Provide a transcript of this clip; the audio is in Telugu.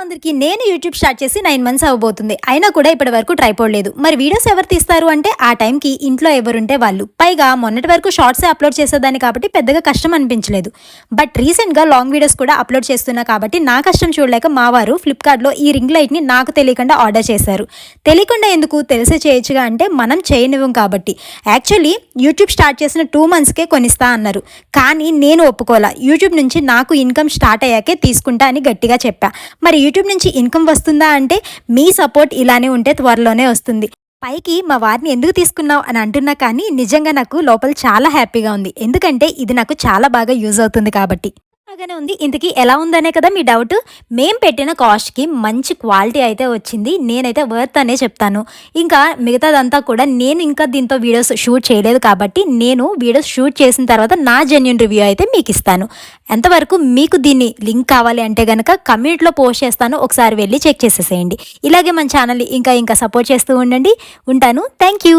అందరికీ నేను యూట్యూబ్ స్టార్ట్ చేసి నైన్ మంత్స్ అవ్వబోతుంది. అయినా కూడా ఇప్పటి వరకు ట్రైపోడ్ లేదు. మరి వీడియోస్ ఎవరు తీస్తారు అంటే ఆ టైంకి ఇంట్లో ఎవరుంటే వాళ్ళు. పైగా మొన్నటి వరకు షార్ట్సే అప్లోడ్ చేసేదాన్ని కాబట్టి పెద్దగా కష్టం అనిపించలేదు. బట్ రీసెంట్గా లాంగ్ వీడియోస్ కూడా అప్లోడ్ చేస్తున్నా కాబట్టి నా కష్టం చూడలేక మా వారు ఫ్లిప్కార్ట్లో ఈ రింగ్ లైట్ని నాకు తెలియకుండా ఆర్డర్ చేశారు. తెలియకుండా ఎందుకు తెలిసే చేయొచ్చుగా అంటే మనం చేయనివ్వం కాబట్టి. యాక్చువల్లీ యూట్యూబ్ స్టార్ట్ చేసిన టూ మంత్స్కే కొనిస్తా అన్నారు. కానీ నేను ఒప్పుకోలా. యూట్యూబ్ నుంచి నాకు ఇన్కమ్ స్టార్ట్ అయ్యాకే తీసుకుంటా అని గట్టిగా చెప్పా. మరి యూట్యూబ్ నుంచి ఇన్కమ్ వస్తుందా అంటే మీ సపోర్ట్ ఇలానే ఉంటే త్వరలోనే వస్తుంది. పైకి మా వారిని ఎందుకు తీసుకున్నావు అని అంటున్నా కానీ నిజంగా నాకు లోపల చాలా హ్యాపీగా ఉంది. ఎందుకంటే ఇది నాకు చాలా బాగా యూజ్ అవుతుంది కాబట్టి. బాగానే ఉంది. ఇంతకీ ఎలా ఉందనే కదా మీ డౌట్. మేము పెట్టిన కాస్ట్కి మంచి క్వాలిటీ అయితే వచ్చింది. నేనైతే వర్త్ అనే చెప్తాను. ఇంకా మిగతాదంతా కూడా నేను ఇంకా దీంతో వీడియోస్ షూట్ చేయలేదు కాబట్టి నేను వీడియోస్ షూట్ చేసిన తర్వాత నా జెన్యున్ రివ్యూ అయితే మీకు ఇస్తాను. ఎంతవరకు మీకు దీన్ని లింక్ కావాలి అంటే కనుక కమ్యూనిటీలో పోస్ట్ చేస్తాను. ఒకసారి వెళ్ళి చెక్ చేసేసేయండి. ఇలాగే మన ఛానల్ ఇంకా ఇంకా సపోర్ట్ చేస్తూ ఉండండి. ఉంటాను. Thank you